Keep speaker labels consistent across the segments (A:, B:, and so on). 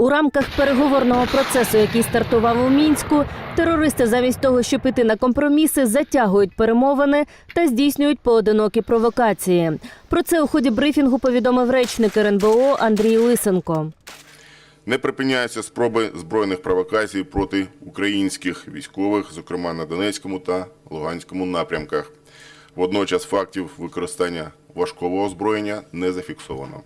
A: У рамках переговорного процесу, який стартував у мінську, терористи замість того, щоб іти на компроміси, затягують перемовини та здійснюють поодинокі провокації. Про це у ході брифінгу повідомив речник РНБО Андрій Лисенко.
B: Не припиняються спроби збройних провокацій проти українських військових, зокрема на Донецькому та Луганському напрямках. Водночас фактів використання важкого озброєння не зафіксовано.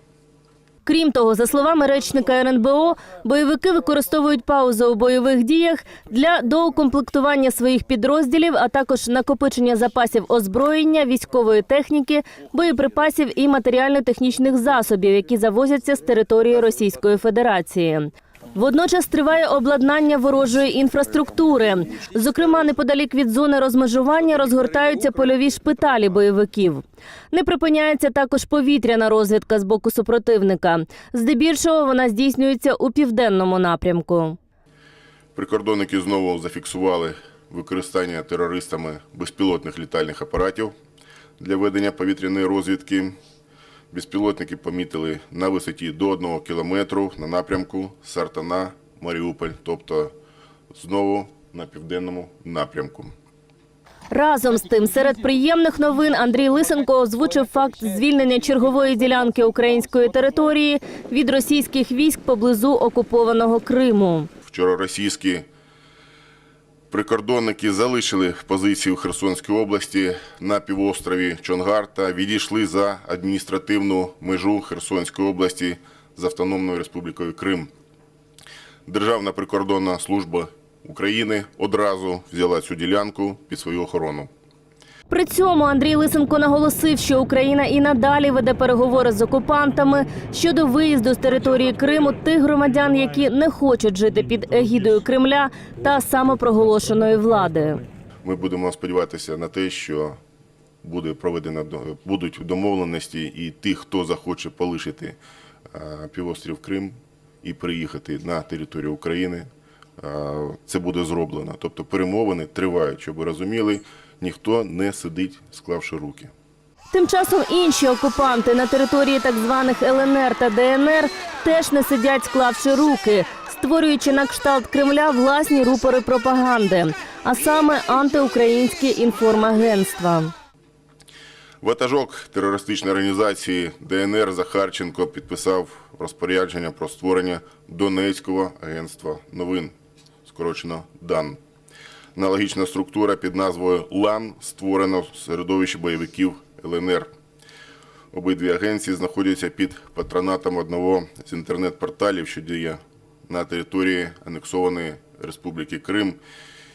A: Крім того, за словами речника РНБО, бойовики використовують паузу у бойових діях для доукомплектування своїх підрозділів, а також накопичення запасів озброєння, військової техніки, боєприпасів і матеріально-технічних засобів, які завозяться з території Російської Федерації. Водночас триває обладнання ворожої інфраструктури. Зокрема, неподалік від зони розмежування розгортаються польові шпиталі бойовиків. Не припиняється також повітряна розвідка з боку супротивника. Здебільшого вона здійснюється у південному напрямку.
B: Прикордонники знову зафіксували використання терористами безпілотних літальних апаратів для ведення повітряної розвідки. Безпілотники помітили на висоті до 1 кілометру на напрямку Сартана, Маріуполь, тобто знову на південному напрямку.
A: Разом з тим, серед приємних новин Андрій Лисенко озвучив факт звільнення чергової ділянки української території від російських військ поблизу окупованого Криму.
B: Вчора російські прикордонники залишили позиції у Херсонській області на півострові Чонгар та відійшли за адміністративну межу Херсонської області з Автономною Республікою Крим. Державна прикордонна служба України одразу взяла цю ділянку під свою охорону.
A: При цьому Андрій Лисенко наголосив, що Україна і надалі веде переговори з окупантами щодо виїзду з території Криму тих громадян, які не хочуть жити під егідою Кремля та самопроголошеної влади.
B: Ми будемо сподіватися на те, що буде проведено будуть домовленості, і тих, хто захоче полишити е, півострів Крим і приїхати на територію України, це буде зроблено. Тобто перемовини тривають, щоб ви розуміли, ніхто не сидить, склавши руки.
A: Тим часом інші окупанти на території так званих ЛНР та ДНР теж не сидять, склавши руки, створюючи на кшталт Кремля власні рупори пропаганди, а саме антиукраїнські інформагентства.
B: Ватажок терористичної організації ДНР Захарченко підписав розпорядження про створення Донецького агентства новин, скорочено ДАН. Аналогічна структура під назвою ЛАН створена в середовищі бойовиків ЛНР. Обидві агенції знаходяться під патронатом одного з інтернет-порталів, що діє на території анексованої Республіки Крим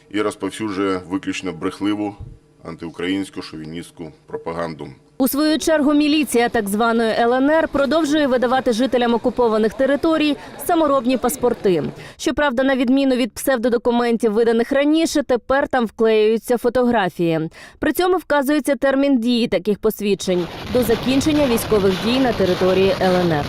B: і розповсюджує виключно брехливу антиукраїнську шовіністську пропаганду.
A: У свою чергу міліція так званої ЛНР продовжує видавати жителям окупованих територій саморобні паспорти. Щоправда, на відміну від псевдодокументів, виданих раніше, тепер там вклеюються фотографії. При цьому вказується термін дії таких посвідчень до закінчення військових дій на території ЛНР.